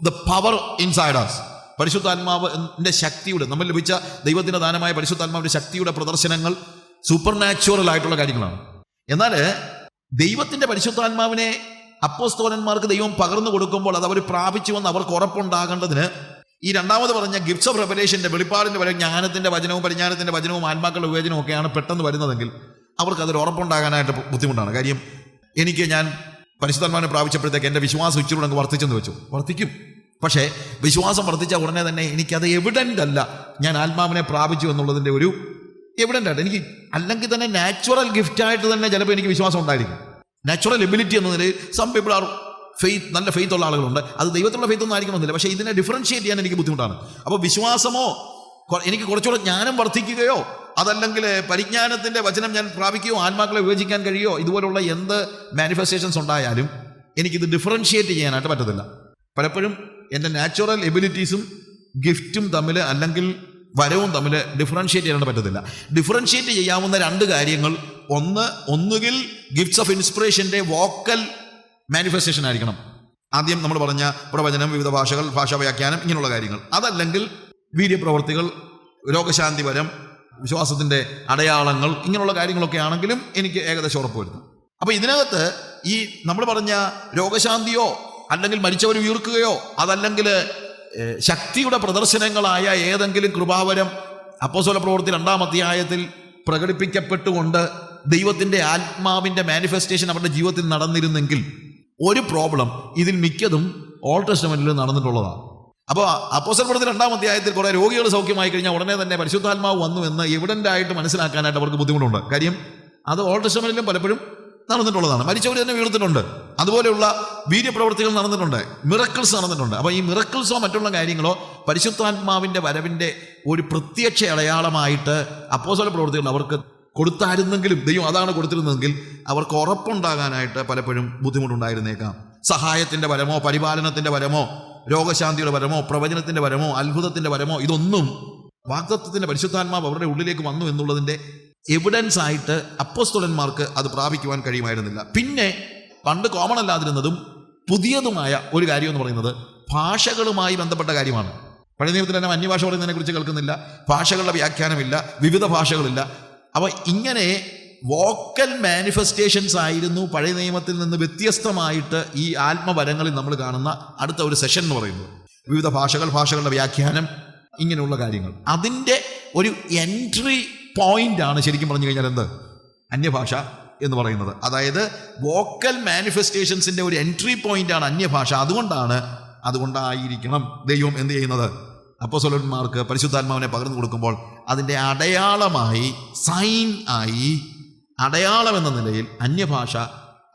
The power inside us. പരിശുദ്ധാത്മാവിന്റെ ശക്തിയുടെ നമ്മൾ ലഭിച്ച ദൈവത്തിന്റെ ദാനമായ പരിശുദ്ധാത്മാവിന്റെ ശക്തിയുടെ പ്രദർശനങ്ങൾ സൂപ്പർ നാച്ചുറൽ ആയിട്ടുള്ള കാര്യങ്ങളാണ്. എന്നാൽ ദൈവത്തിന്റെ പരിശുദ്ധാത്മാവിനെ അപ്പോസ്തോലന്മാർക്ക് ദൈവം പകർന്നു കൊടുക്കുമ്പോൾ അത് അവർ പ്രാപിച്ചുവെന്ന് അവർക്ക് ഉറപ്പുണ്ടാകേണ്ടതിന് ഈ രണ്ടാമത് പറഞ്ഞ ഗിഫ്റ്റ്സ് ഓഫ് റെവലേഷന്റെ വെളിപ്പാടിന്റെ വരെ ജ്ഞാനത്തിന്റെ വചനവും പരിജ്ഞാനത്തിന്റെ വചനവും ആത്മാക്കളുടെ വിവേചനവും ഒക്കെയാണ് പെട്ടെന്ന് വരുന്നതെങ്കിൽ അവർക്ക് അതൊരു ഉറപ്പുണ്ടാകാനായിട്ട് ബുദ്ധിമുട്ടാണ്. കാര്യം എനിക്ക് ഞാൻ പരിശുദ്ധാത്മാവിനെ പ്രാപിച്ചപ്പോഴത്തേക്ക് എന്റെ വിശ്വാസം ഇച്ചിരി അങ്ങ് വർദ്ധിച്ചെന്ന് വെച്ചു. വർദ്ധിക്കും. പക്ഷേ വിശ്വാസം വർദ്ധിച്ച ഉടനെ തന്നെ എനിക്കത് എവിഡന്റ് അല്ല. ഞാൻ ആത്മാവിനെ പ്രാപിച്ചു എന്നുള്ളതിന്റെ ഒരു എവിഡന്റ് ആയിട്ട് എനിക്ക് അല്ലെങ്കിൽ തന്നെ നാച്ചുറൽ ഗിഫ്റ്റ് ആയിട്ട് തന്നെ ചിലപ്പോൾ എനിക്ക് വിശ്വാസം ഉണ്ടായിരിക്കും. നാച്ചുറൽ എബിലിറ്റി എന്ന നിലയിൽ സം പീപ്പിൾ ആർ ഫെയ്ത്ത് നല്ല ഫെയ്ത്ത് ഉള്ള ആളുകളുണ്ട്. അത് ദൈവത്തിലുള്ള ഫെയ്ത്ത് ഒന്നും ആയിരിക്കണമെന്നില്ല. പക്ഷേ ഇതിനെ ഡിഫറൻഷിയേറ്റ് ചെയ്യാൻ എനിക്ക് ബുദ്ധിമുട്ടാണ്. അപ്പോൾ വിശ്വാസമോ എനിക്ക് കുറച്ചുകൂടെ ജ്ഞാനം വർദ്ധിക്കുകയോ അതല്ലെങ്കിൽ പരിജ്ഞാനത്തിന്റെ വചനം ഞാൻ പ്രാപിക്കുകയോ ആത്മാക്കളെ വിവേചിക്കാൻ കഴിയോ ഇതുപോലുള്ള എന്ത് മാനിഫെസ്റ്റേഷൻസ് ഉണ്ടായാലും എനിക്കിത് ഡിഫറൻഷിയേറ്റ് ചെയ്യാനായിട്ട് പറ്റത്തില്ല. പലപ്പോഴും എന്റെ നാച്ചുറൽ എബിലിറ്റീസും ഗിഫ്റ്റും തമ്മിൽ അല്ലെങ്കിൽ വരവും തമ്മിൽ ഡിഫറൻഷിയേറ്റ് ചെയ്യാനായിട്ട് പറ്റത്തില്ല. ഡിഫറൻഷിയേറ്റ് ചെയ്യാവുന്ന രണ്ട് കാര്യങ്ങൾ ഒന്ന് ഒന്നുകിൽ ഗിഫ്റ്റ്സ് ഓഫ് ഇൻസ്പിറേഷന്റെ വോക്കൽ മാനിഫെസ്റ്റേഷൻ ആയിരിക്കണം. ആദ്യം നമ്മൾ പറഞ്ഞ പ്രവചനം വിവിധ ഭാഷകൾ ഭാഷാ വ്യാഖ്യാനം ഇങ്ങനെയുള്ള കാര്യങ്ങൾ. അതല്ലെങ്കിൽ വീര്യപ്രവർത്തികൾ രോഗശാന്തി വരം വിശ്വാസത്തിന്റെ അടയാളങ്ങൾ ഇങ്ങനെയുള്ള കാര്യങ്ങളൊക്കെ ആണെങ്കിലും എനിക്ക് ഏകദേശം ഉറപ്പ് വരുന്നു. അപ്പോൾ ഇതിനകത്ത് ഈ നമ്മൾ പറഞ്ഞ രോഗശാന്തിയോ അല്ലെങ്കിൽ മരിച്ചവർ ഉയർക്കുകയോ അതല്ലെങ്കിൽ ശക്തിയുടെ പ്രദർശനങ്ങളായ ഏതെങ്കിലും കൃപാവരം അപ്പോസോല പ്രവൃത്തി രണ്ടാം അധ്യായത്തിൽ പ്രകടിപ്പിക്കപ്പെട്ടുകൊണ്ട് ദൈവത്തിന്റെ ആത്മാവിന്റെ മാനിഫെസ്റ്റേഷൻ അവരുടെ ജീവിതത്തിൽ നടന്നിരുന്നെങ്കിൽ ഒരു പ്രോബ്ലം ഇതിൽ മിക്കതും ഓൾ ടെസ്റ്റമെന്റിൽ നടന്നിട്ടുള്ളതാണ്. അപ്പോൾ അപ്പോസൽ പ്രവൃത്തി രണ്ടാം അധ്യായത്തിൽ കുറേ രോഗികൾ സൗഖ്യമായി കഴിഞ്ഞാൽ ഉടനെ തന്നെ പരിശുദ്ധാത്മാവ് വന്നു എന്ന് എവിഡന്റ് ആയിട്ട് മനസ്സിലാക്കാനായിട്ട് അവർക്ക് ബുദ്ധിമുട്ടുണ്ട്. കാര്യം അത് ഓൾഡ് ടെസ്റ്റമെന്റിലും പലപ്പോഴും നടന്നിട്ടുള്ളതാണ്. മരിച്ചവർ തന്നെ വീഴ്ത്തിട്ടുണ്ട് അതുപോലെയുള്ള വീര്യപ്രവർത്തികൾ നടന്നിട്ടുണ്ട്. മിറക്കിൾസ് നടന്നിട്ടുണ്ട്. അപ്പോൾ ഈ മിറക്കിൾസോ മറ്റുള്ള കാര്യങ്ങളോ പരിശുദ്ധാത്മാവിന്റെ വരവിന്റെ ഒരു പ്രത്യക്ഷ അടയാളമായിട്ട് അപ്പോസല പ്രവർത്തികൾ അവർക്ക് കൊടുത്തായിരുന്നെങ്കിലും ദൈവം അതാണ് കൊടുത്തിരുന്നതെങ്കിൽ അവർക്ക് ഉറപ്പുണ്ടാകാനായിട്ട് പലപ്പോഴും ബുദ്ധിമുട്ടുണ്ടായിരുന്നേക്കാം. സഹായത്തിന്റെ വരമോ പരിപാലനത്തിന്റെ വരമോ രോഗശാന്തിയുടെ വരമോ പ്രവചനത്തിന്റെ വരമോ അത്ഭുതത്തിന്റെ വരമോ ഇതൊന്നും വാഗ്ദത്വത്തിന്റെ പരിശുദ്ധാത്മാവ് അവരുടെ ഉള്ളിലേക്ക് വന്നു എന്നുള്ളതിന്റെ എവിഡൻസ് ആയിട്ട് അപ്പസ്തുലന്മാർക്ക് അത് പ്രാപിക്കുവാൻ കഴിയുമായിരുന്നില്ല. പിന്നെ പണ്ട് കോമൺ അല്ലാതിരുന്നതും പുതിയതുമായ ഒരു കാര്യം എന്ന് പറയുന്നത് ഭാഷകളുമായി ബന്ധപ്പെട്ട കാര്യമാണ്. പഴയ നിയമത്തിൽ തന്നെ അന്യഭാഷ പറയുന്നതിനെ കുറിച്ച് കേൾക്കുന്നില്ല. ഭാഷകളുടെ വ്യാഖ്യാനമില്ല. വിവിധ ഭാഷകളില്ല. അപ്പോൾ ഇങ്ങനെ വോക്കൽ മാനിഫെസ്റ്റേഷൻസ് ആയിരുന്നു പഴയ നിയമത്തിൽ നിന്ന് വ്യത്യസ്തമായിട്ട് ഈ ആത്മവരങ്ങളിൽ നമ്മൾ കാണുന്ന അടുത്ത ഒരു സെഷൻ എന്ന് പറയുന്നത്. വിവിധ ഭാഷകൾ ഭാഷകളുടെ വ്യാഖ്യാനം ഇങ്ങനെയുള്ള കാര്യങ്ങൾ. അതിന്റെ ഒരു എൻട്രി പോയിന്റ് ആണ് ശരിക്കും പറഞ്ഞു കഴിഞ്ഞാൽ എന്ത്? അന്യഭാഷ എന്ന് പറയുന്നത്. അതായത് വോക്കൽ മാനിഫെസ്റ്റേഷൻസിന്റെ ഒരു എൻട്രി പോയിന്റ് ആണ് അന്യഭാഷ. അതുകൊണ്ടാണ് അതുകൊണ്ടായിരിക്കണം ദൈവം എന്ത് ചെയ്യുന്നത്? അപ്പോസ്വലന്മാർക്ക് പരിശുദ്ധാത്മാവിനെ പകർന്നു കൊടുക്കുമ്പോൾ അതിന്റെ അടയാളമായി സൈൻ ആയി അടയാളം എന്ന നിലയിൽ അന്യഭാഷ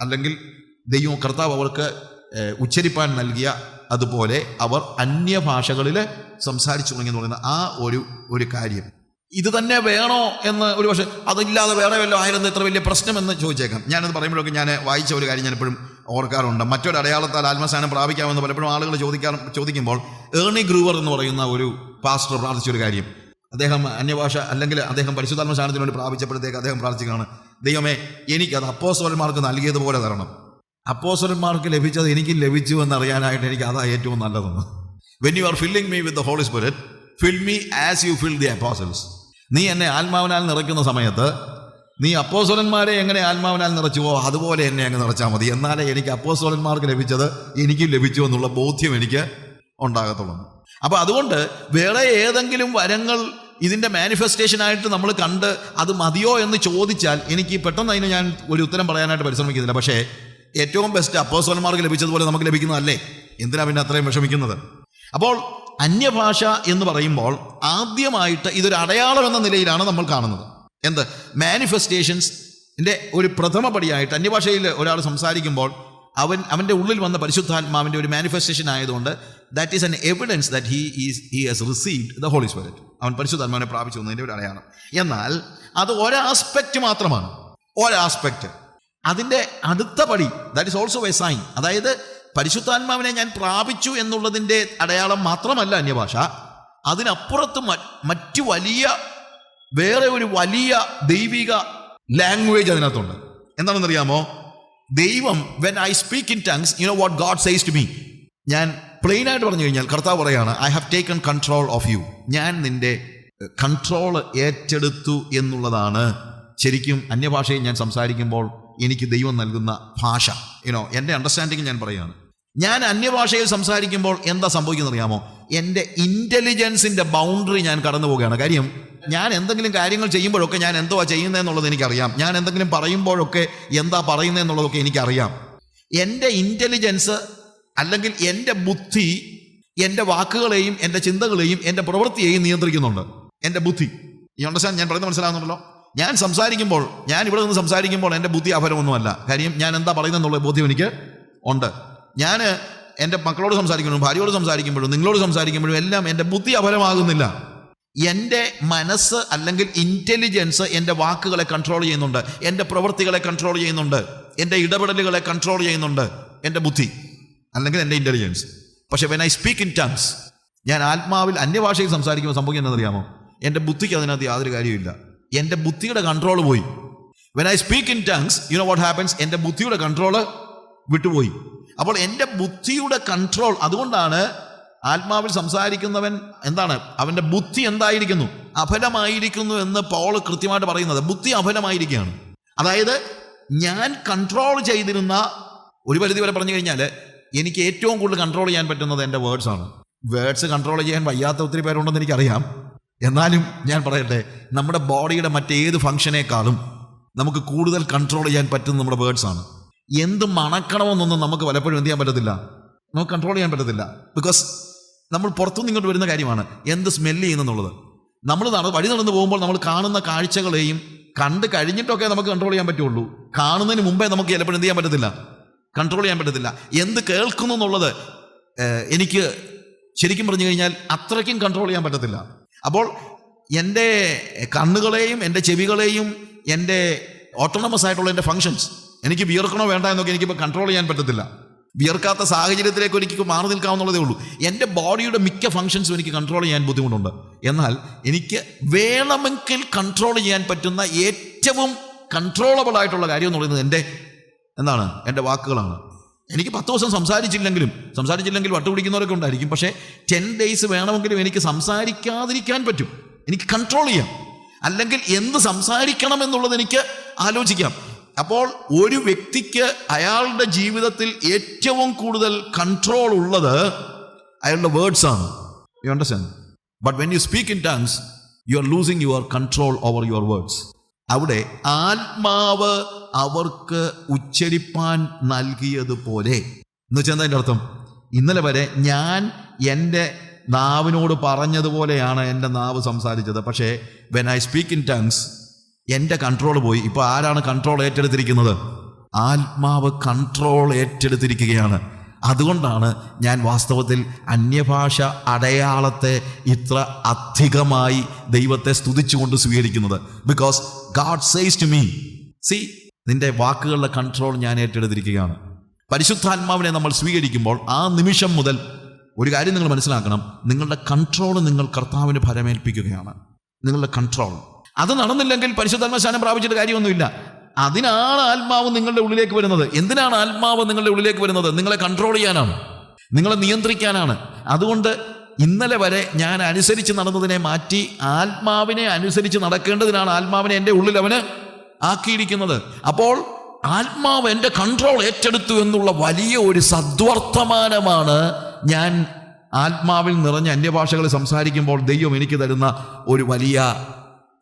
അല്ലെങ്കിൽ ദൈവം കർത്താവ് അവർക്ക് ഉച്ചരിപ്പാൻ നൽകിയ അതുപോലെ അവർ അന്യഭാഷകളിൽ സംസാരിച്ചു തുടങ്ങി എന്ന് പറയുന്ന ആ ഒരു ഒരു കാര്യം. ഇത് തന്നെ വേണോ എന്ന് ഒരു പക്ഷേ അതില്ലാതെ വേറെ വല്ലതും ആയിരുന്നു ഇത്ര വലിയ പ്രശ്നമെന്ന് ചോദിച്ചേക്കാം. ഞാനത് പറയുമ്പോഴൊക്കെ ഞാൻ വായിച്ച ഒരു കാര്യം ഞാൻ എപ്പോഴും ഓർക്കാറുണ്ട്. മറ്റൊരു അടയാളത്താൽ ആത്മസ്ഥാനം പ്രാപിക്കാമെന്ന് പലപ്പോഴും ആളുകൾ ചോദിക്കാറും ചോദിക്കുമ്പോൾ ഏർണി ഗ്രൂവർ എന്ന് പറയുന്ന ഒരു പാസ്റ്റർ പ്രാർത്ഥിച്ച ഒരു കാര്യം. അദ്ദേഹം അന്യഭാഷ അല്ലെങ്കിൽ അദ്ദേഹം പരിശുദ്ധാത്മ സ്ഥാനത്തിന് വേണ്ടി പ്രാപിച്ചപ്പോഴത്തേക്ക് അദ്ദേഹം പ്രാർത്ഥിക്കുകയാണ് ദൈവമേ എനിക്കത് അപ്പോസ്വരന്മാർക്ക് നൽകിയതുപോലെ തരണം. അപ്പോസ്വരന്മാർക്ക് ലഭിച്ചത് എനിക്ക് ലഭിച്ചു എന്നറിയാനായിട്ട് എനിക്ക് അതാ ഏറ്റവും നല്ലതെന്ന്. When you are filling me with the Holy Spirit fill me as you fill the apostles നീ എന്നെ ആത്മാവിനാൽ നിറയ്ക്കുന്ന സമയത്ത് നീ അപ്പോസ്വലന്മാരെ എങ്ങനെ ആത്മാവിനാൽ നിറച്ചുവോ അതുപോലെ എന്നെ അങ്ങ് നിറച്ചാൽ മതി. എന്നാലേ എനിക്ക് അപ്പോസ്വലന്മാർക്ക് ലഭിച്ചത് എനിക്കും ലഭിച്ചു എന്നുള്ള ബോധ്യം എനിക്ക് ഉണ്ടാകത്തുള്ളൂ. അപ്പോൾ അതുകൊണ്ട് വേറെ ഏതെങ്കിലും വരങ്ങൾ ഇതിന്റെ മാനിഫെസ്റ്റേഷൻ ആയിട്ട് നമ്മൾ കണ്ട് അത് മതിയോ എന്ന് ചോദിച്ചാൽ എനിക്ക് പെട്ടെന്ന് അതിന് ഞാൻ ഒരു ഉത്തരം പറയാനായിട്ട് പരിശ്രമിക്കുന്നില്ല. പക്ഷേ ഏറ്റവും ബെസ്റ്റ് അപ്പോസ്വലന്മാർക്ക് ലഭിച്ചതുപോലെ നമുക്ക് ലഭിക്കുന്നതല്ലേ? എന്തിനാ പിന്നെ അത്രയും വിഷമിക്കുന്നത്? അപ്പോൾ അന്യഭാഷ എന്ന് പറയുമ്പോൾ ആദ്യമായിട്ട് ഇതൊരു അടയാളം എന്ന നിലയിലാണ് നമ്മൾ കാണുന്നത്. എന്ത്? മാനിഫെസ്റ്റേഷൻസിന്റെ ഒരു പ്രഥമ പടിയായിട്ട് അന്യഭാഷയിൽ ഒരാൾ സംസാരിക്കുമ്പോൾ അവൻ അവന്റെ ഉള്ളിൽ വന്ന പരിശുദ്ധാത്മാവിന്റെ ഒരു മാനിഫെസ്റ്റേഷൻ ആയതുകൊണ്ട് that is an evidence that he is he has received the Holy Spirit അവൻ പരിശുദ്ധാത്മാവിനെ പ്രാപിച്ചു എന്നതിന്റെ ഒരു അടയാളം. എന്നാൽ അത് ഒരാസ്പെക്റ്റ് മാത്രമാണ്. ഒരാസ്പെക്റ്റ് അതിന്റെ അടുത്ത പടി that is also a sign അതായത് പരിശുദ്ധാത്മാവിനെ ഞാൻ പ്രാപിച്ചു എന്നുള്ളതിന്റെ അടയാളം മാത്രമല്ല അന്യഭാഷ. അതിനപ്പുറത്ത് മറ്റു വലിയ വേറെ ഒരു വലിയ ദൈവിക ലാംഗ്വേജ് അതിനകത്തുണ്ട്. എന്താണെന്നറിയാമോ? ദൈവം when I speak in tongues you know what God says to me ഞാൻ പ്ലെയിൻ ആയിട്ട് പറഞ്ഞു കഴിഞ്ഞാൽ കർത്താവ് പറയാണ് I have taken control of you ഞാൻ നിന്റെ കൺട്രോൾ ഏറ്റെടുത്തു എന്നുള്ളതാണ്. ശരിക്കും അന്യഭാഷയിൽ ഞാൻ സംസാരിക്കുമ്പോൾ എനിക്ക് ദൈവം നൽകുന്ന ഭാഷ. യുനോ എന്റെ അണ്ടർസ്റ്റാൻഡിങ് ഞാൻ പറയുകയാണ്. ഞാൻ അന്യഭാഷയിൽ സംസാരിക്കുമ്പോൾ എന്താ സംഭവിക്കുന്നത് അറിയാമോ എന്റെ ഇന്റലിജൻസിന്റെ ബൗണ്ടറി ഞാൻ കടന്നു പോവുകയാണ്. കാര്യം ഞാൻ എന്തെങ്കിലും കാര്യങ്ങൾ ചെയ്യുമ്പോഴൊക്കെ ഞാൻ എന്തുവാ ചെയ്യുന്നതെന്നുള്ളത് എനിക്കറിയാം. ഞാൻ എന്തെങ്കിലും പറയുമ്പോഴൊക്കെ എന്താ പറയുന്നതെന്നുള്ളതൊക്കെ എനിക്കറിയാം. എന്റെ ഇന്റലിജൻസ് അല്ലെങ്കിൽ എന്റെ ബുദ്ധി എന്റെ വാക്കുകളെയും എന്റെ ചിന്തകളെയും എന്റെ പ്രവൃത്തിയെയും നിയന്ത്രിക്കുന്നുണ്ട്. എന്റെ ബുദ്ധി. ഈ അണ്ടർസ്റ്റാൻഡ് ഞാൻ പറയുന്നത് മനസ്സിലാകുന്നുണ്ടല്ലോ ഞാൻ സംസാരിക്കുമ്പോൾ ഞാൻ ഇവിടെ നിന്ന് സംസാരിക്കുമ്പോൾ എന്റെ ബുദ്ധി അഫലമൊന്നുമല്ല കാര്യം ഞാൻ എന്താ പറയുന്നതെന്നുള്ള ബോധ്യം എനിക്ക് ഉണ്ട്. ഞാൻ എന്റെ മക്കളോട് സംസാരിക്കുമ്പോഴും ഭാര്യയോട് സംസാരിക്കുമ്പോഴും നിങ്ങളോട് സംസാരിക്കുമ്പോഴും എല്ലാം എന്റെ ബുദ്ധി അപരമാകുന്നില്ല. എന്റെ മനസ്സ് അല്ലെങ്കിൽ ഇന്റലിജൻസ് എന്റെ വാക്കുകളെ കൺട്രോൾ ചെയ്യുന്നുണ്ട്. എന്റെ പ്രവൃത്തികളെ കൺട്രോൾ ചെയ്യുന്നുണ്ട്. എന്റെ ഇടപെടലുകളെ കൺട്രോൾ ചെയ്യുന്നുണ്ട്. എന്റെ ബുദ്ധി അല്ലെങ്കിൽ എന്റെ ഇന്റലിജൻസ് പക്ഷേ when I speak in tongues ഞാൻ ആത്മാവിൽ അന്യഭാഷയിൽ സംസാരിക്കുമ്പോൾ സംഭവിക്കുന്നത് അറിയാമോ എന്റെ ബുദ്ധിക്ക് അതിനകത്ത് യാതൊരു കാര്യമില്ല എന്റെ ബുദ്ധിയുടെ കൺട്രോൾ പോയി. When I speak in tongues you know what happens എന്റെ ബുദ്ധിയുടെ കൺട്രോൾ വിട്ടുപോയി. അപ്പോൾ എന്റെ ബുദ്ധിയുടെ കൺട്രോൾ അതുകൊണ്ടാണ് ആത്മാവിൽ സംസാരിക്കുന്നവൻ എന്താണ്? അവന്റെ ബുദ്ധി എന്തായിരിക്കുന്നു? അഫലമായിരിക്കുന്നു എന്ന് പോൾ കൃത്യമായിട്ട് പറയുന്നത്. ബുദ്ധി അഫലമായിരിക്കുകയാണ്. അതായത് ഞാൻ കൺട്രോൾ ചെയ്തിരുന്ന ഒരു പരിധി വരെ പറഞ്ഞു കഴിഞ്ഞാൽ എനിക്ക് ഏറ്റവും കൂടുതൽ കൺട്രോൾ ചെയ്യാൻ പറ്റുന്നത് എന്റെ വേർഡ്സ് ആണ്. വേർഡ്സ് കൺട്രോൾ ചെയ്യാൻ വയ്യാത്ത ഒത്തിരി പേരുണ്ടെന്ന് എനിക്കറിയാം. എന്നാലും ഞാൻ പറയട്ടെ നമ്മുടെ ബോഡിയുടെ മറ്റേത് ഫംഗ്ഷനേക്കാളും നമുക്ക് കൂടുതൽ കൺട്രോൾ ചെയ്യാൻ പറ്റുന്നത് നമ്മുടെ വേർഡ്സ് ആണ്. എന്ത് മണക്കണമെന്നൊന്നും നമുക്ക് പലപ്പോഴും എന്ത് ചെയ്യാൻ പറ്റത്തില്ല. നമുക്ക് കൺട്രോൾ ചെയ്യാൻ പറ്റത്തില്ല. ബിക്കോസ് നമ്മൾ പുറത്തുനിന്ന് ഇങ്ങോട്ട് വരുന്ന കാര്യമാണ് എന്ത് സ്മെല്ല് ചെയ്യുന്നെന്നുള്ളത്. നമ്മൾ നട വഴി നടന്ന് പോകുമ്പോൾ നമ്മൾ കാണുന്ന കാഴ്ചകളെയും കണ്ട് കഴിഞ്ഞിട്ടൊക്കെ നമുക്ക് കൺട്രോൾ ചെയ്യാൻ പറ്റുള്ളൂ. കാണുന്നതിന് മുമ്പേ നമുക്ക് ചിലപ്പോൾ എന്ത് ചെയ്യാൻ പറ്റത്തില്ല. കൺട്രോൾ ചെയ്യാൻ പറ്റത്തില്ല. എന്ത് കേൾക്കുന്നു എന്നുള്ളത് എനിക്ക് ശരിക്കും പറഞ്ഞു കഴിഞ്ഞാൽ അത്രയ്ക്കും കൺട്രോൾ ചെയ്യാൻ പറ്റത്തില്ല. അപ്പോൾ എന്റെ കണ്ണുകളെയും എന്റെ ചെവികളെയും എന്റെ ഓട്ടോണമസ് ആയിട്ടുള്ള എന്റെ ഫങ്ഷൻസ് എനിക്ക് വിയർക്കണോ വേണ്ട എന്നൊക്കെ എനിക്കിപ്പോൾ കൺട്രോൾ ചെയ്യാൻ പറ്റത്തില്ല. വിയർക്കാത്ത സാഹചര്യത്തിലേക്ക് എനിക്ക് മാറി നിൽക്കാവുന്നതേ ഉള്ളൂ. എന്റെ ബോഡിയുടെ മിക്ക ഫങ്ഷൻസും എനിക്ക് കൺട്രോൾ ചെയ്യാൻ ബുദ്ധിമുട്ടുണ്ട്. എന്നാൽ എനിക്ക് വേണമെങ്കിൽ കൺട്രോൾ ചെയ്യാൻ പറ്റുന്ന ഏറ്റവും കൺട്രോളബിൾ ആയിട്ടുള്ള കാര്യം എന്ന് പറയുന്നത് എന്റെ എന്താണ്? എന്റെ വാക്കുകളാണ്. എനിക്ക് പത്ത് ദിവസം സംസാരിച്ചില്ലെങ്കിലും സംസാരിച്ചില്ലെങ്കിൽ വട്ടുപിടിക്കുന്നവരൊക്കെ ഉണ്ടായിരിക്കും. പക്ഷേ ടെൻ ഡേയ്സ് വേണമെങ്കിലും എനിക്ക് സംസാരിക്കാതിരിക്കാൻ പറ്റും. എനിക്ക് കൺട്രോൾ ചെയ്യാം. അല്ലെങ്കിൽ എന്ത് സംസാരിക്കണം എന്നുള്ളത് എനിക്ക് ആലോചിക്കാം. അപ്പോൾ ഒരു വ്യക്തിക്ക് അയാളുടെ ജീവിതത്തിൽ ഏറ്റവും കൂടുതൽ കൺട്രോൾ ഉള്ളത് അയാളുടെ വേർഡ്സ് ആണ്. You understand but when you speak in tongues you are losing your control over your words അവിടെ ആത്മാവ് അവർക്ക് ഉച്ചരിപ്പാൻ നൽകിയതുപോലെ. എന്ന് വെച്ചാൽ എന്താ അതിന്റെ അർത്ഥം? ഇന്നലെ വരെ ഞാൻ എന്റെ നാവിനോട് പറഞ്ഞതുപോലെയാണ് എന്റെ നാവ് സംസാരിച്ചത്. പക്ഷേ when I speak in tongues എന്റെ കൺട്രോൾ പോയി. ഇപ്പോൾ ആരാണ് കൺട്രോൾ ഏറ്റെടുത്തിരിക്കുന്നത്? ആത്മാവ് കൺട്രോൾ ഏറ്റെടുത്തിരിക്കുകയാണ്. അതുകൊണ്ടാണ് ഞാൻ വാസ്തവത്തിൽ അന്യഭാഷ അടയാളത്തെ ഇത്ര അധികമായി ദൈവത്തെ സ്തുതിച്ചുകൊണ്ട് സ്വീകരിക്കുന്നത്. Because God says to me see നിന്റെ വാക്കുകളുടെ കൺട്രോൾ ഞാൻ ഏറ്റെടുത്തിരിക്കുകയാണ്. പരിശുദ്ധാത്മാവിനെ നമ്മൾ സ്വീകരിക്കുമ്പോൾ ആ നിമിഷം മുതൽ ഒരു കാര്യം നിങ്ങൾ മനസ്സിലാക്കണം. നിങ്ങളുടെ കൺട്രോൾ നിങ്ങൾ കർത്താവിന് ഫലമേൽപ്പിക്കുകയാണ് നിങ്ങളുടെ കൺട്രോൾ അത് നടന്നില്ലെങ്കിൽ പരിശുദ്ധാത്മസ്ഥാനം പ്രാപിച്ചിട്ട് കാര്യമൊന്നുമില്ല. അതിനാണ് ആത്മാവ് നിങ്ങളുടെ ഉള്ളിലേക്ക് വരുന്നത്. എന്തിനാണ് ആത്മാവ് നിങ്ങളുടെ ഉള്ളിലേക്ക് വരുന്നത്? നിങ്ങളെ കൺട്രോൾ ചെയ്യാനാണ്. നിങ്ങളെ നിയന്ത്രിക്കാനാണ്. അതുകൊണ്ട് ഇന്നലെ വരെ ഞാൻ അനുസരിച്ച് നടന്നതിനെ മാറ്റി ആത്മാവിനെ അനുസരിച്ച് നടക്കേണ്ടതിനാണ് ആത്മാവിനെ എന്റെ ഉള്ളിൽ അവന് ആക്കിയിരിക്കുന്നത്. അപ്പോൾ ആത്മാവ് എന്റെ കൺട്രോൾ ഏറ്റെടുത്തു എന്നുള്ള വലിയ ഒരു സദ്വർത്തമാനമാണ് ഞാൻ ആത്മാവിൽ നിറഞ്ഞ അന്യഭാഷകൾ സംസാരിക്കുമ്പോൾ ദൈവം എനിക്ക് തരുന്ന ഒരു വലിയ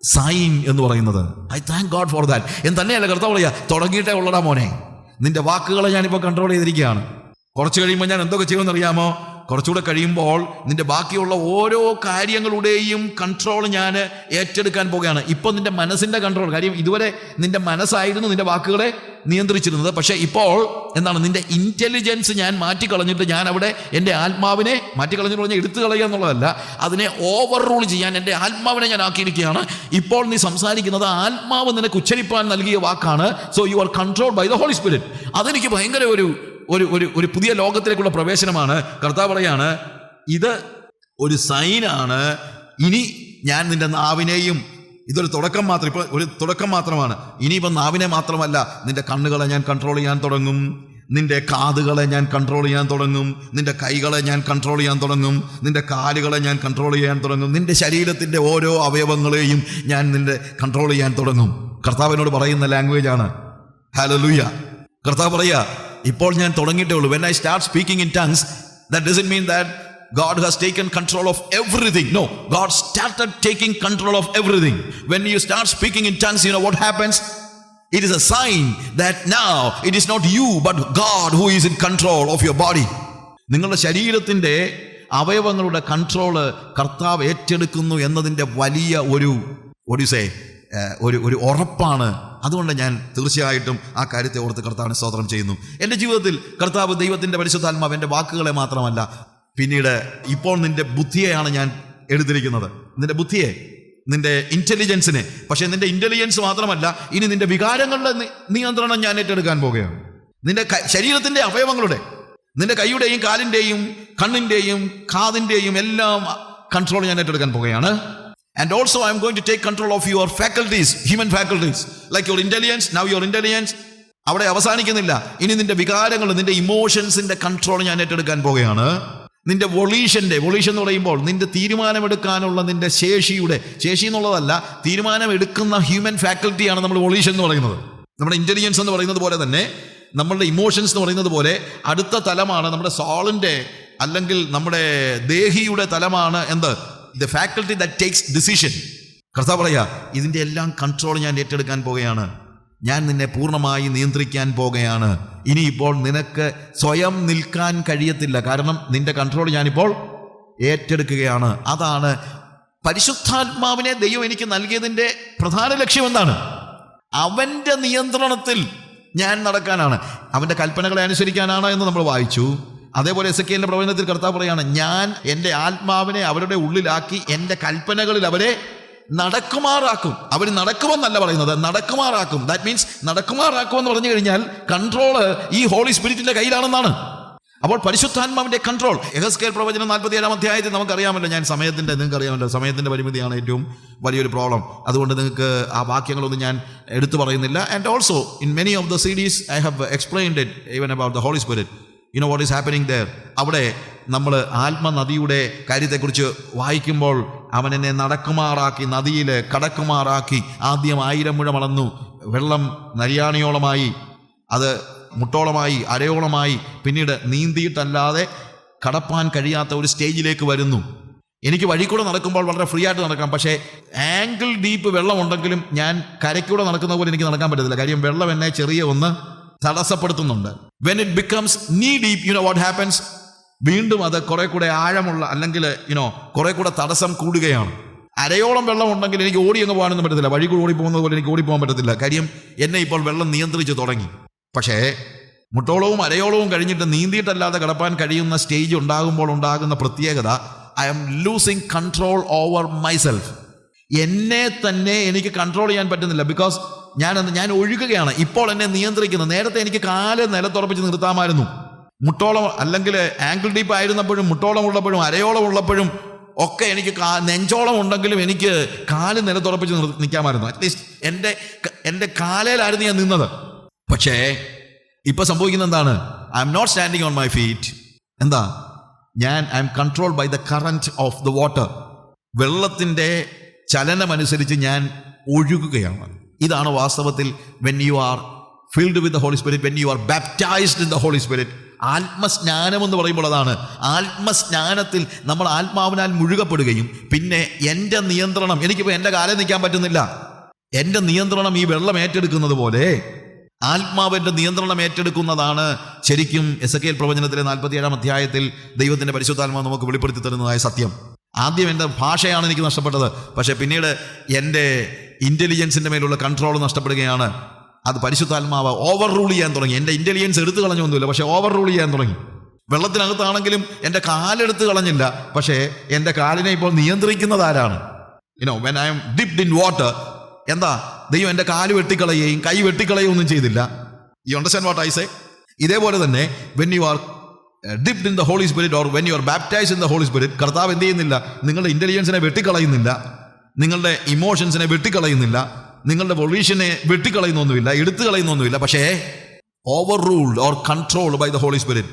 സൈൻ എന്ന് പറയുന്നത്. I thank God for that എന്ന് തന്നെയല്ല കർത്താവ് പറയാ തുടങ്ങിയിട്ടേ ഉള്ളടാ മോനെ. നിന്റെ വാക്കുകളെ ഞാനിപ്പോൾ കൺട്രോൾ ചെയ്തിരിക്കുകയാണ്. കുറച്ച് കഴിയുമ്പോൾ ഞാൻ എന്തൊക്കെ ചെയ്യുമെന്ന് അറിയാമോ? കുറച്ചുകൂടെ കഴിയുമ്പോൾ നിന്റെ ബാക്കിയുള്ള ഓരോ കാര്യങ്ങളുടെയും കൺട്രോൾ ഞാൻ ഏറ്റെടുക്കാൻ പോവുകയാണ്. ഇപ്പോൾ നിന്റെ മനസ്സിന്റെ കൺട്രോൾ കാര്യം ഇതുവരെ നിന്റെ മനസ്സായിരുന്നു നിന്റെ വാക്കുകളെ നിയന്ത്രിച്ചിരുന്നത്. പക്ഷേ ഇപ്പോൾ എന്താണ്? നിന്റെ ഇന്റലിജൻസ് ഞാൻ മാറ്റിക്കളഞ്ഞിട്ട് ഞാൻ അവിടെ എന്റെ ആത്മാവിനെ മാറ്റിക്കളഞ്ഞിട്ട് പറഞ്ഞാൽ എടുത്തു കളയുക എന്നുള്ളതല്ല. അതിനെ ഓവർ റൂൾ ചെയ്യാൻ എന്റെ ആത്മാവിനെ ഞാൻ ആക്കിയിരിക്കുകയാണ്. ഇപ്പോൾ നീ സംസാരിക്കുന്നത് ആത്മാവ് നിനക്ക് ഉച്ചരിപ്പാൻ നൽകിയ വാക്കാണ്. So you are control by the Holy Spirit അതെനിക്ക് ഭയങ്കര ഒരു ഒരു ഒരു ഒരു പുതിയ ലോകത്തിലേക്കുള്ള പ്രവേശനമാണ്. കർത്താവ് പറയാണ് ഇത് ഒരു സൈനാണ്. ഇനി ഞാൻ നിന്റെ നാവിനെയും ഇതൊരു തുടക്കം മാത്രം ഇപ്പോൾ ഒരു തുടക്കം മാത്രമാണ്. ഇനിയിപ്പം നാവിനെ മാത്രമല്ല നിന്റെ കണ്ണുകളെ ഞാൻ കൺട്രോൾ ചെയ്യാൻ തുടങ്ങും. നിന്റെ കാതുകളെ ഞാൻ കൺട്രോൾ ചെയ്യാൻ തുടങ്ങും. നിന്റെ കൈകളെ ഞാൻ കൺട്രോൾ ചെയ്യാൻ തുടങ്ങും. നിന്റെ കാലുകളെ ഞാൻ കൺട്രോൾ ചെയ്യാൻ തുടങ്ങും. നിന്റെ ശരീരത്തിന്റെ ഓരോ അവയവങ്ങളെയും ഞാൻ നിന്റെ കൺട്രോൾ ചെയ്യാൻ തുടങ്ങും. കർത്താവിനോട് പറയുന്ന ലാംഗ്വേജ് ആണ്. ഹലലുയ കർത്താവ് പറയാ ഇപ്പോൾ ഞാൻ തുടങ്ങിയിട്ടേ ഉള്ളൂ when I start speaking in tongues that doesn't mean that God has taken control of everything. No, God started taking control of everything. When you start speaking in tongues, you know what happens? It is a sign that now it is not you, but God who is in control of your body. നിങ്ങളുടെ ശരീരത്തിന്റെ അവയവങ്ങളുടെ control കർത്താവ് ഏറ്റെടുക്കുന്നു എന്നതിന്റെ വലിയ ഒരു ഒഡിസേ ഒരു ഒരു ഉറപ്പാണ് അതുകൊണ്ട് ഞാൻ തീർച്ചയായിട്ടും ആ കാര്യത്തെ ഓർത്ത് കർത്താവിനെ സ്തോത്രം ചെയ്യുന്നു. എന്റെ ജീവിതത്തിൽ കർത്താവ് ദൈവത്തിന്റെ പരിശുദ്ധാത്മാവ് എന്റെ വാക്കുകളെ മാത്രമല്ല പിന്നീട് ഇപ്പോൾ നിന്റെ ബുദ്ധിയെയാണ് ഞാൻ എടുത്തിരിക്കുന്നത് നിന്റെ ബുദ്ധിയെ നിന്റെ ഇന്റലിജൻസിനെ പക്ഷേ നിന്റെ ഇന്റലിജൻസ് മാത്രമല്ല ഇനി നിന്റെ വികാരങ്ങളുടെ നിയന്ത്രണം ഞാൻ ഏറ്റെടുക്കാൻ പോകുകയാണ് നിന്റെ ശരീരത്തിന്റെ അവയവങ്ങളുടെ നിന്റെ കൈയുടെയും കാലിന്റെയും കണ്ണിന്റെയും കാതിന്റെയും എല്ലാം കൺട്രോൾ ഞാൻ ഏറ്റെടുക്കാൻ പോകുകയാണ് also I'm going to take control of your faculties human faculties like your intelligence now your intelligence അവിടെ അവസാനിക്കുന്നില്ല. ഇനി നിന്റെ വികാരങ്ങൾ നിന്റെ ഇമോഷൻസിന്റെ കൺട്രോൾ ഞാൻ ഏറ്റെടുക്കാൻ പോകുകയാണ് നിന്റെ വൊളീഷന്റെ വൊളീഷൻ എന്ന് പറയുമ്പോൾ നിന്റെ തീരുമാനമെടുക്കാനുള്ള നിന്റെ ശേഷിയുടെ ശേഷി എന്നുള്ളതല്ല തീരുമാനമെടുക്കുന്ന ഹ്യൂമൻ ഫാക്കൽറ്റിയാണ് നമ്മൾ വൊളീഷൻ എന്ന് പറയുന്നത്. നമ്മുടെ ഇന്റലിജൻസ് എന്ന് പറയുന്നത് പോലെ തന്നെ നമ്മളുടെ ഇമോഷൻസ് എന്ന് പറയുന്നത് പോലെ അടുത്ത തലമാണ് നമ്മുടെ സോളിന്റെ അല്ലെങ്കിൽ നമ്മുടെ ദേഹിയുടെ തലമാണ് എന്ത്? The faculty that takes decision കർത്താവ് പറയാ ഇതിന്റെ എല്ലാം കൺട്രോൾ ഞാൻ ഏറ്റെടുക്കാൻ പോകുകയാണ് ഞാൻ നിന്നെ പൂർണമായി നിയന്ത്രിക്കാൻ പോകുകയാണ് ഇനിയിപ്പോൾ നിനക്ക് സ്വയം നിൽക്കാൻ കഴിയത്തില്ല. കാരണം നിന്റെ കൺട്രോൾ ഞാനിപ്പോൾ ഏറ്റെടുക്കുകയാണ്. അതാണ് പരിശുദ്ധാത്മാവിനെ ദൈവം എനിക്ക് നൽകിയതിന്റെ പ്രധാന ലക്ഷ്യം എന്താണ്? അവന്റെ നിയന്ത്രണത്തിൽ ഞാൻ നടക്കാനാണ്. അവന്റെ കൽപ്പനകളെ അനുസരിക്കാനാണ് എന്ന് നമ്മൾ വായിച്ചു. അതേപോലെ എസ് കെ പ്രവചനത്തിൽ കർത്താവ് പറയാണ് ഞാൻ എന്റെ ആത്മാവിനെ അവരുടെ ഉള്ളിലാക്കി എന്റെ കൽപ്പനകളിൽ അവരെ നടക്കുമാറാക്കും. അവർ നടക്കുമെന്നല്ല പറയുന്നത് നടക്കുമാറാക്കും. ദാറ്റ് മീൻസ് നടക്കുമാറാക്കുമെന്ന് പറഞ്ഞു കഴിഞ്ഞാൽ കൺട്രോൾ ഈ ഹോളി സ്പിരിറ്റിന്റെ കയ്യിലാണെന്നാണ്. അപ്പോൾ പരിശുദ്ധാത്മാവിന്റെ കൺട്രോൾ എഹസ്കേൽ പ്രവചനം നാൽപ്പത്തി ഏഴാം അധ്യായത്തിൽ നമുക്കറിയാമല്ലോ ഞാൻ സമയത്തിന്റെ നിങ്ങൾക്ക് അറിയാമല്ലോ സമയത്തിന്റെ പരിമിതിയാണ് ഏറ്റവും വലിയൊരു പ്രോബ്ലം അതുകൊണ്ട് നിങ്ങൾക്ക് ആ വാക്യങ്ങളൊന്നും ഞാൻ എടുത്തു പറയുന്നില്ല. And also in many of the series I have explained it even about the Holy Spirit you know what is happening there അവിടെ നമ്മൾ ആത്മനദിയുടെ കാര്യത്തെക്കുറിച്ച് വായിക്കുമ്പോൾ അവൻ എന്നെ നടക്കുമാറാക്കി നദിയിൽ കടക്കുമാറാക്കി ആദ്യം ആയിരം മുഴ വളർന്നു വെള്ളം നരിയാണിയോളമായി അത് മുട്ടോളമായി അരയോളമായി പിന്നീട് നീന്തിയിട്ടല്ലാതെ കടപ്പാൻ കഴിയാത്ത ഒരു സ്റ്റേജിലേക്ക് വരുന്നു. എനിക്ക് വഴി കൂടെ നടക്കുമ്പോൾ വളരെ ഫ്രീ ആയിട്ട് നടക്കാം. പക്ഷേ ആംഗിൾ ഡീപ്പ് വെള്ളമുണ്ടെങ്കിലും ഞാൻ കരയ്ക്കൂടെ നടക്കുന്ന പോലെ എനിക്ക് നടക്കാൻ പറ്റത്തില്ല. കാര്യം വെള്ളം എന്നെ ചെറിയ ഒന്ന് തടസ്സപ്പെടുത്തുന്നുണ്ട്. When it becomes knee deep you know what happens വീണ്ടും അത് കുറെ കൂടെ ആഴമുള്ള അല്ലെങ്കിൽ യുനോ കുറെ കൂടെ തടസ്സം കൂടുകയാണ്. അരയോളം വെള്ളം ഉണ്ടെങ്കിൽ എനിക്ക് ഓടി അങ്ങ് പോകാനൊന്നും പറ്റത്തില്ല. വഴി കൂടി ഓടി പോകുന്നത് പോലെ എനിക്ക് ഓടി പോകാൻ പറ്റത്തില്ല. കാര്യം എന്നെ ഇപ്പോൾ വെള്ളം നിയന്ത്രിച്ച് തുടങ്ങി. പക്ഷേ മുട്ടോളവും അരയോളവും കഴിഞ്ഞിട്ട് നീന്തിയിട്ടല്ലാതെ കിടപ്പാൻ കഴിയുന്ന സ്റ്റേജ് ഉണ്ടാകുമ്പോൾ ഉണ്ടാകുന്ന പ്രത്യേകത I'm losing control over myself എന്നെ തന്നെ എനിക്ക് കൺട്രോൾ ചെയ്യാൻ പറ്റുന്നില്ല. ബിക്കോസ് ഞാൻ ഞാൻ ഒഴുകുകയാണ്. ഇപ്പോൾ എന്നെ നിയന്ത്രിക്കുന്നത് നേരത്തെ എനിക്ക് കാൽ നിലത്തുറപ്പിച്ച് നിർത്താമായിരുന്നു. മുട്ടോളം അല്ലെങ്കിൽ ആംഗിൾ ഡീപ്പ് ആയിരുന്നപ്പോഴും മുട്ടോളം ഉള്ളപ്പോഴും അരയോളം ഉള്ളപ്പോഴും ഒക്കെ എനിക്ക് കാ നെഞ്ചോളം ഉണ്ടെങ്കിലും എനിക്ക് കാൽ നിലത്തുറപ്പിച്ച് നിർ നിൽക്കാമായിരുന്നു. അറ്റ്ലീസ്റ്റ് എന്റെ എന്റെ കാലയിലായിരുന്നു ഞാൻ നിന്നത്. പക്ഷേ ഇപ്പം സംഭവിക്കുന്ന എന്താണ്? I'm not standing on my feet എന്താ? ഞാൻ I'm control by the current of the water വെള്ളത്തിന്റെ ചലനമനുസരിച്ച് ഞാൻ ഒഴുകുകയാണ്. ഇതാണ് വാസ്തവത്തിൽ when you are filled with the Holy Spirit when you are baptised in the Holy Spirit ആത്മസ്നാനം എന്ന് പറയുമ്പോൾ അതാണ്. ആത്മസ്നാനത്തിൽ നമ്മൾ ആത്മാവിനാൽ മുഴുകപ്പെടുകയും പിന്നെ എന്റെ നിയന്ത്രണം എനിക്കിപ്പോൾ എന്റെ കാലം നിൽക്കാൻ പറ്റുന്നില്ല. എന്റെ നിയന്ത്രണം ഈ വെള്ളം ഏറ്റെടുക്കുന്നത് പോലെ ആത്മാവിന്റെ നിയന്ത്രണം ഏറ്റെടുക്കുന്നതാണ്. ശരിക്കും എസ് എ കെ എൽ പ്രവചനത്തിലെ നാൽപ്പത്തി ഏഴാം അധ്യായത്തിൽ ദൈവത്തിന്റെ പരിശുദ്ധാത്മാവ് നമുക്ക് വെളിപ്പെടുത്തി തരുന്നതായ സത്യം. ആദ്യം എന്റെ ഭാഷയാണ് എനിക്ക് നഷ്ടപ്പെട്ടത്. പക്ഷേ പിന്നീട് എന്റെ ഇന്റലിജൻസിന്റെ മേലുള്ള കൺട്രോൾ നഷ്ടപ്പെടുകയാണ്. അത് പരിശുദ്ധാത്മാവ് ഓവർ റൂൾ ചെയ്യാൻ തുടങ്ങി. എന്റെ ഇന്റലിജൻസ് എടുത്തു കളഞ്ഞൊന്നുമില്ല പക്ഷേ ഓവർ റൂൾ ചെയ്യാൻ തുടങ്ങി. വെള്ളത്തിനകത്താണെങ്കിലും എന്റെ കാലെടുത്ത് കളഞ്ഞില്ല. പക്ഷേ എന്റെ കാലിനെ ഇപ്പോൾ നിയന്ത്രിക്കുന്നത് ആരാണ്? You know when I'm dipped in water എന്താ? ദൈവം എന്റെ കാൽ വെട്ടിക്കളയുകയും കൈ വെട്ടിക്കളയുകയും ഒന്നും ചെയ്തില്ല. ഈ അണ്ടർസ്റ്റാൻഡ് വാട്ട് ഐ സേ ഇതേപോലെ തന്നെ when you are dipped in the Holy Spirit or when you are baptise in the Holy Spirit കർത്താവ് എന്ത് ചെയ്യുന്നില്ല? നിങ്ങളുടെ ഇന്റലിജൻസിനെ വെട്ടിക്കളയുന്നില്ല. നിങ്ങളുടെ ഇമോഷൻസിനെ വെട്ടിക്കളയുന്നില്ല. നിങ്ങളുടെ പൊളീഷനെ വെട്ടിക്കളയുന്നൊന്നുമില്ല. എടുത്തു കളയുന്നൊന്നുമില്ല പക്ഷേ overruled or controlled by the Holy Spirit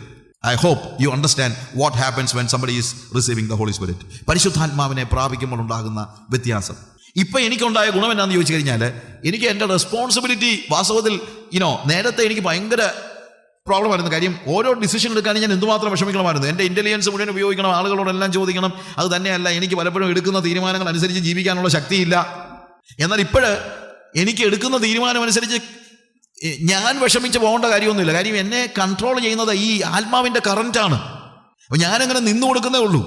I hope you understand what happens when somebody is receiving the Holy Spirit പരിശുദ്ധാത്മാവിനെ പ്രാപിക്കുമ്പോൾ ഉണ്ടാകുന്ന വ്യത്യാസം. ഇപ്പം എനിക്കുണ്ടായ ഗുണം എന്നാന്ന് ചോദിച്ചു കഴിഞ്ഞാൽ എനിക്ക് എന്റെ റെസ്പോൺസിബിലിറ്റി വാസ്തവത്തിൽ ഇനോ നേരത്തെ എനിക്ക് ഭയങ്കര പ്രോബ്ലം ആയിരുന്നു. കാര്യം ഓരോ ഡിസിഷൻ എടുക്കാനും ഞാൻ എന്തുമാത്രം വിഷമിക്കണമായിരുന്നു. എന്റെ ഇന്റലിജൻസ് മുഴുവൻ ഉപയോഗിക്കണം. ആളുകളോടെല്ലാം ചോദിക്കണം. അത് തന്നെയല്ല എനിക്ക് പലപ്പോഴും എടുക്കുന്ന തീരുമാനങ്ങൾ അനുസരിച്ച് ജീവിക്കാനുള്ള ശക്തിയില്ല. എന്നാൽ ഇപ്പോഴ് എനിക്ക് എടുക്കുന്ന തീരുമാനം അനുസരിച്ച് ഞാൻ വിഷമിച്ച് പോകേണ്ട കാര്യമൊന്നുമില്ല. കാര്യം എന്നെ കൺട്രോൾ ചെയ്യുന്നത് ഈ ആത്മാവിന്റെ കറന്റാണ് അപ്പോൾ ഞാനങ്ങനെ നിന്നു കൊടുക്കുന്നേ ഉള്ളൂ.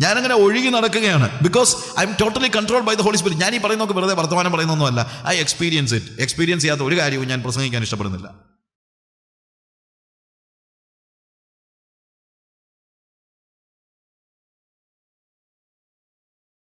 ഞാനങ്ങനെ ഒഴുകി നടക്കുകയാണ്. Because I'm totally control by the Holy Spirit ഞാൻ ഈ പറയുന്നതൊക്കെ വെറുതെ വർത്തമാനം പറയുന്നൊന്നുമല്ല ഐ എക്സ്പീരിയൻസ് ഇറ്റ് എക്സ്പീരിയൻസ് ചെയ്യാത്ത ഒരു കാര്യവും ഞാൻ പ്രസംഗിക്കാൻ ഇഷ്ടപ്പെടുന്നില്ല.